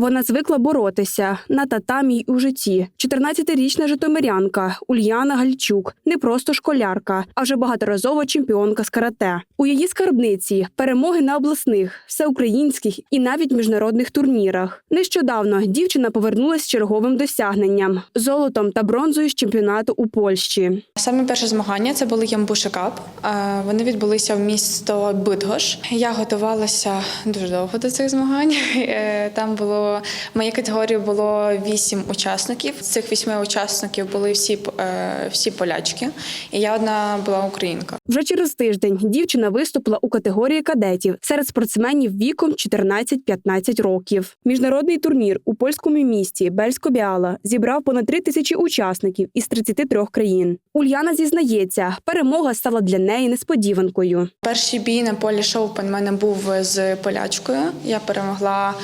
Вона звикла боротися на татамі й у житті. 14-річна житомирянка Ульяна Гальчук не просто школярка, а вже багаторазова чемпіонка з карате. У її скарбниці перемоги на обласних, всеукраїнських і навіть міжнародних турнірах. Нещодавно дівчина повернулася з черговим досягненням золотом та бронзою з чемпіонату у Польщі. Саме перше змагання це були Ямбуша Кап. Е, Вони відбулися в місто Бидгош. Я готувалася дуже довго до цих змагань. Е, Там було в моїй категорії було вісім учасників. З цих вісьми учасників були всі е, всі полячки, і я одна була українка. Вже через тиждень дівчина виступила у категорії кадетів серед спортсменів віком 14-15 років. Міжнародний турнір у польському місті Бельсько-Біала зібрав понад 3 тисячі учасників із 33 країн. Ульяна зізнається, перемога стала для неї несподіванкою. Перший бій на полі шоупен в мене був з полячкою. Я перемогла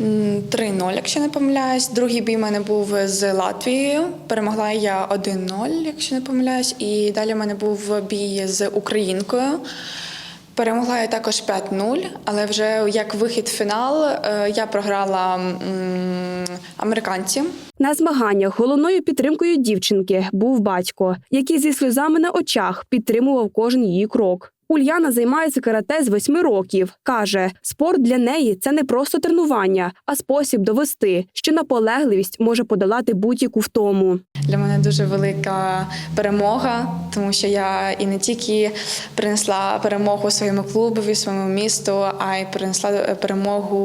3-0, якщо не помиляюсь. Другий бій в мене був з Латвією. Перемогла я 1-0, якщо не помиляюсь. І далі в мене був бій з українкою. Перемогла я також 5-0, але вже як вихід в фінал е, я програла американці. На змаганнях головною підтримкою дівчинки був батько, який зі сльозами на очах підтримував кожен її крок. Ульяна займається карате з восьми років. каже, спорт для неї це не просто тренування, а спосіб довести, що наполегливість може подолати будь-яку втому. Для мене дуже велика перемога, тому що я і не тільки принесла перемогу своєму клубові, своєму місту, а й принесла перемогу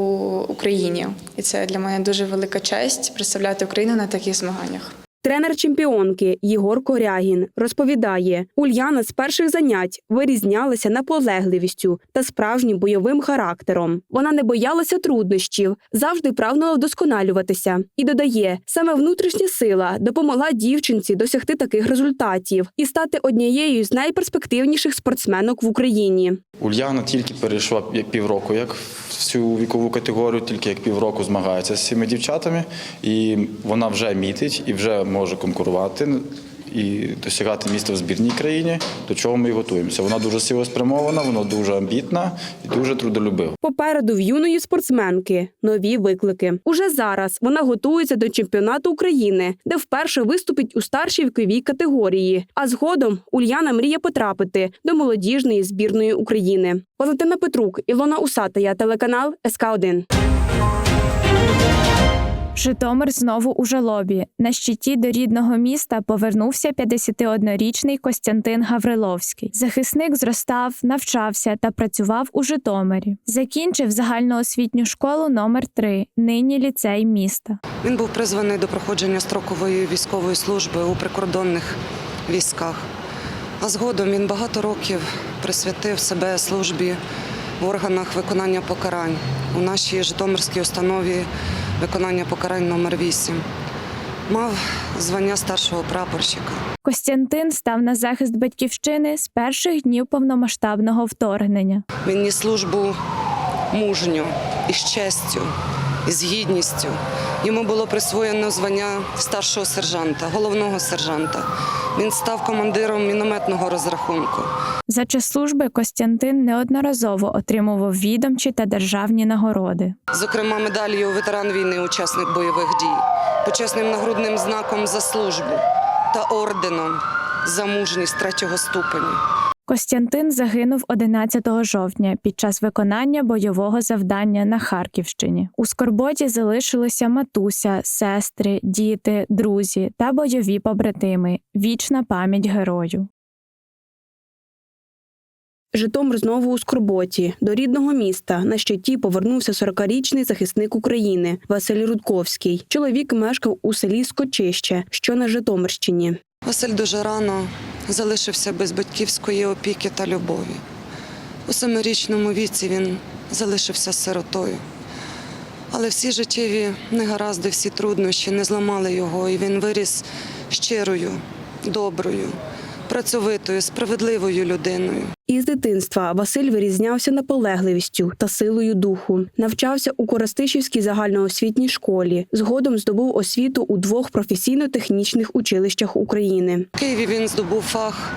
Україні. І це для мене дуже велика честь представляти Україну на таких змаганнях. Тренер чемпіонки Єгор Корягін розповідає, Ульяна з перших занять вирізнялася наполегливістю та справжнім бойовим характером. Вона не боялася труднощів, завжди прагнула вдосконалюватися. І додає, саме внутрішня сила допомогла дівчинці досягти таких результатів і стати однією з найперспективніших спортсменок в Україні. Ульяна тільки перейшла пі- півроку, як в цю вікову категорію, тільки як півроку змагається з цими дівчатами, і вона вже мітить і вже може конкурувати і досягати місця в збірній країні, до чого ми і готуємося. Вона дуже цілеспрямована, вона дуже амбітна і дуже трудолюбива. Попереду в юної спортсменки нові виклики. Уже зараз вона готується до чемпіонату України, де вперше виступить у старшій віковій категорії. А згодом Ульяна мріє потрапити до молодіжної збірної України. Валентина Петрук, Ілона Усатая, телеканал СК 1 Житомир знову у жалобі. На щиті до рідного міста повернувся 51-річний Костянтин Гавриловський. Захисник зростав, навчався та працював у Житомирі. Закінчив загальноосвітню школу номер 3 нині ліцей міста. Він був призваний до проходження строкової військової служби у прикордонних військах. А згодом він багато років присвятив себе службі в органах виконання покарань у нашій Житомирській установі виконання покарань номер 8 Мав звання старшого прапорщика. Костянтин став на захист батьківщини з перших днів повномасштабного вторгнення. Він ніс службу мужньо, із честю, із гідністю. Йому було присвоєно звання старшого сержанта, головного сержанта. Він став командиром мінометного розрахунку. За час служби Костянтин неодноразово отримував відомчі та державні нагороди. Зокрема, медаллю ветеран війни, учасник бойових дій, почесним нагрудним знаком за службу та орденом за мужність третього ступеню. Костянтин загинув 11 жовтня під час виконання бойового завдання на Харківщині. У скорботі залишилися матуся, сестри, діти, друзі та бойові побратими. Вічна пам'ять герою. Житомир знову у скорботі. До рідного міста на щиті повернувся 40-річний захисник України Василь Рудковський. Чоловік мешкав у селі Скочище, що на Житомирщині. Василь дуже рано залишився без батьківської опіки та любові. У семирічному віці він залишився сиротою. Але всі життєві негаразди, всі труднощі не зламали його, і він виріс щирою, доброю, працьовитою, справедливою людиною. Із дитинства Василь вирізнявся наполегливістю та силою духу. Навчався у Коростишівській загальноосвітній школі. Згодом здобув освіту у двох професійно-технічних училищах України. В Києві він здобув фах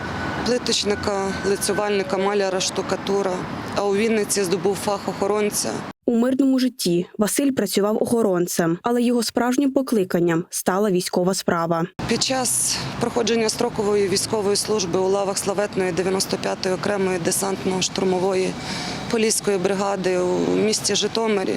плиточника, лицювальника, маляра, штукатура. А у Вінниці здобув фах охоронця. У мирному житті Василь працював охоронцем, але його справжнім покликанням стала військова справа. Під час проходження строкової військової служби у лавах славетної 95-ї окремої десантно-штурмової поліської бригади у місті Житомирі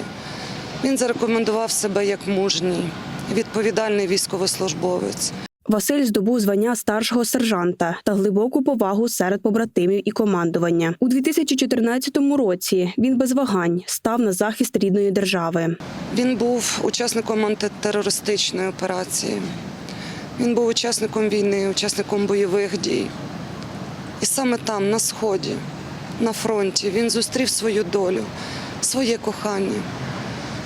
він зарекомендував себе як мужній, відповідальний військовослужбовець. Василь здобув звання старшого сержанта та глибоку повагу серед побратимів і командування. У 2014 році він без вагань став на захист рідної держави. Він був учасником антитерористичної операції. Він був учасником війни, учасником бойових дій. І саме там, на сході, на фронті, він зустрів свою долю, своє кохання,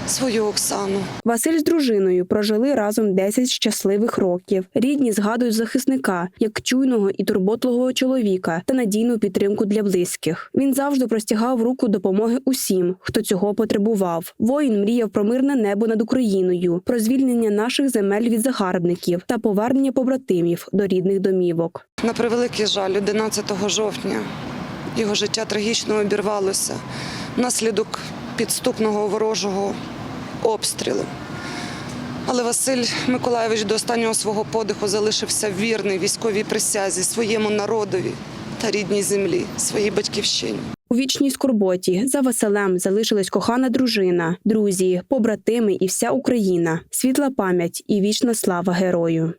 свою Оксану. Василь з дружиною прожили разом 10 щасливих років. Рідні згадують захисника як чуйного і турботливого чоловіка та надійну підтримку для близьких. Він завжди простягав руку допомоги усім, хто цього потребував. Воїн мріяв про мирне небо над Україною, про звільнення наших земель від загарбників та повернення побратимів до рідних домівок. На превеликий жаль, 11 жовтня його життя трагічно обірвалося внаслідок підступного ворожого обстрілу. Але Василь Миколаєвич до останнього свого подиху залишився вірний військовій присязі своєму народові та рідній землі, своїй батьківщині. У вічній скорботі за Василем залишилась кохана дружина, друзі, побратими і вся Україна. Світла пам'ять і вічна слава герою.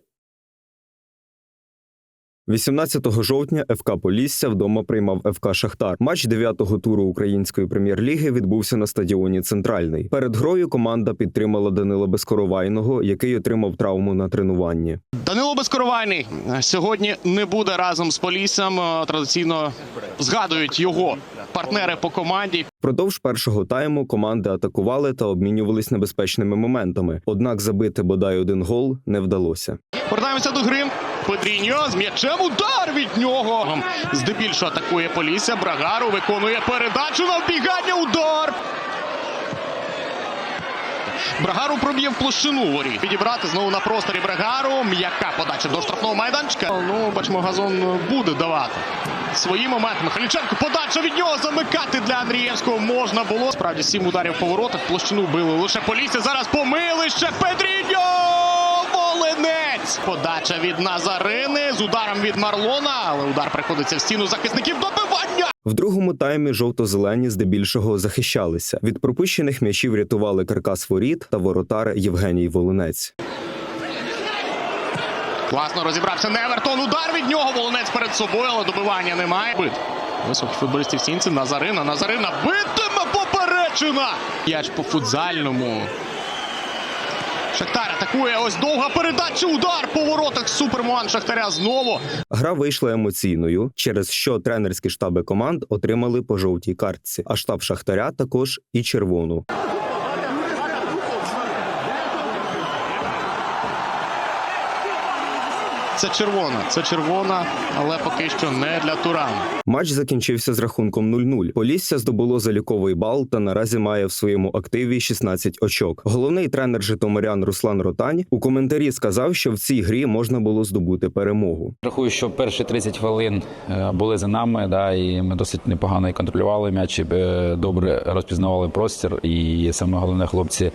18 жовтня ФК Полісся вдома приймав ФК Шахтар. Матч 9-го туру української прем'єр-ліги відбувся на стадіоні Центральний. Перед грою команда підтримала Данила Безкоровайного, який отримав травму на тренуванні. Данило Безкоровайний сьогодні не буде разом з Поліссям. Е, Традиційно згадують його партнери по команді. Впродовж першого тайму команди атакували та обмінювались небезпечними моментами. Однак забити бодай один гол не вдалося. Повертаємося до гри. Педріньо з м'ячем удар від нього. Здебільшого атакує Полісся. Брагару виконує передачу на вбігання. Удар. Брагару проб'є в площину воріт. Підібрати знову на просторі Брагару. М'яка подача до штрафного майданчика. Ну, бачимо, газон буде давати. Свої моменти. Михайліченко подача від нього замикати для Андрієвського можна було. Справді сім ударів по воротах. Площину били лише Полісся. Зараз помилище. Педріньо! Подача від Назарини з ударом від Марлона, але удар приходиться в стіну захисників добивання. В другому таймі жовто-зелені здебільшого захищалися. Від пропущених м'ячів рятували каркас воріт та воротар Євгеній Волинець. Класно розібрався Невертон. Удар від нього. Волонець перед собою, але добивання немає. Бит. Високий футболістів стінці. Назарина. Назарина битиме поперечина. Яч по футзальному. Шахтар атакує. Ось довга передача. Удар по воротах. Суперман Шахтаря знову. Гра вийшла емоційною, через що тренерські штаби команд отримали по жовтій картці, а штаб Шахтаря також і червону. Це червона. Це червона, але поки що не для Турана. Матч закінчився з рахунком 0-0. Полісся здобуло заліковий бал та наразі має в своєму активі 16 очок. Головний тренер Житомирян Руслан Ротань у коментарі сказав, що в цій грі можна було здобути перемогу. Рахую, що перші 30 хвилин е, були за нами, да, і ми досить непогано і контролювали м'яч, і, е, добре розпізнавали простір. І саме головне, хлопці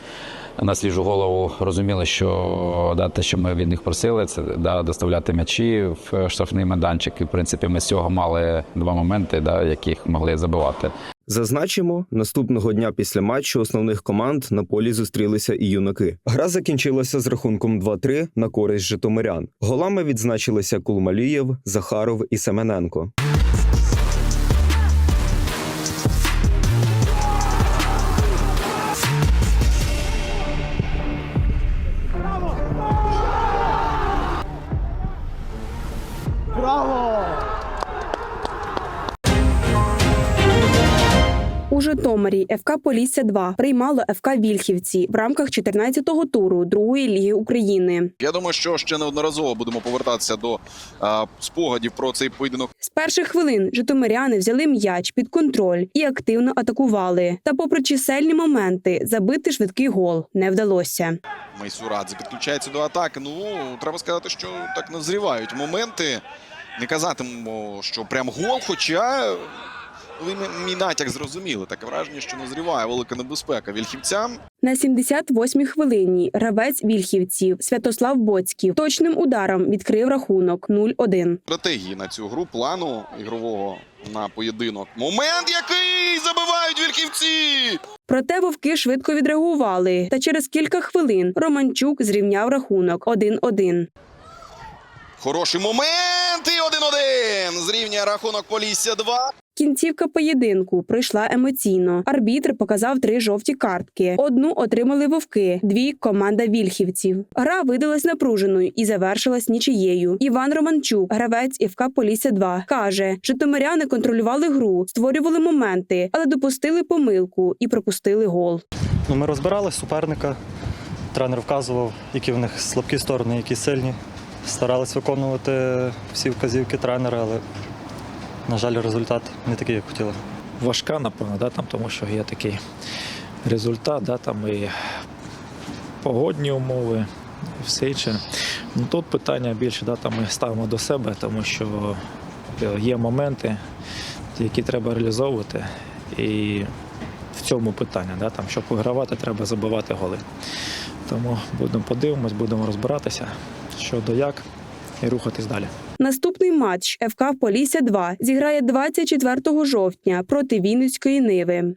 на свіжу голову розуміли, що да, те, що ми від них просили, це да, доставляти м'ячі в штрафний майданчик. І в принципі, ми з цього мали два моменти, да, яких могли забивати. Зазначимо, наступного дня після матчу основних команд на полі зустрілися і юнаки. Гра закінчилася з рахунком 2-3 на користь житомирян. Голами відзначилися Кулмалієв, Захаров і Семененко. Житомирі ФК Полісся 2 приймало ФК Вільхівці в рамках 14-го туру Другої ліги України. Я думаю, що ще неодноразово будемо повертатися до а, спогадів про цей поєдинок. З перших хвилин житомиряни взяли м'яч під контроль і активно атакували. Та, попри чисельні моменти, забити швидкий гол не вдалося. Майсурадзе підключається до атаки. Ну треба сказати, що так назрівають моменти. Не казатимемо, що прям гол, хоча Ви мій натяк зрозуміли. Таке враження, що назріває велика небезпека вільхівцям. На 78-й хвилині гравець вільхівців Святослав Боцьків точним ударом відкрив рахунок 0-1. Стратегії на цю гру плану ігрового на поєдинок. Момент, який забивають вільхівці. Проте вовки швидко відреагували, та через кілька хвилин Романчук зрівняв рахунок 1-1. Хороший момент і 1-1. Зрівнює рахунок Полісся 2. Кінцівка поєдинку пройшла емоційно. Арбітр показав три жовті картки. Одну отримали вовки, дві команда вільхівців. Гра видалась напруженою і завершилась нічиєю. Іван Романчук, гравець ФК Полісся 2 каже: Житомиряни контролювали гру, створювали моменти, але допустили помилку і пропустили гол. Ну, ми розбирали суперника. Тренер вказував, які в них слабкі сторони, які сильні. Старались виконувати всі вказівки тренера, але, на жаль, результат не такий, як хотіли. важка, напевно, да, там, тому що є такий результат, да, там і погодні умови, і все інше. Ну, тут питання більше да, там ми ставимо до себе, тому що е, є моменти, які треба реалізовувати. І в цьому питання, да, там, щоб вигравати, треба забивати голи. Тому будемо подивимось, будемо розбиратися, що до як, і рухатись далі. Наступний матч ФК Полісся 2 зіграє 24 жовтня проти Вінницької Ниви.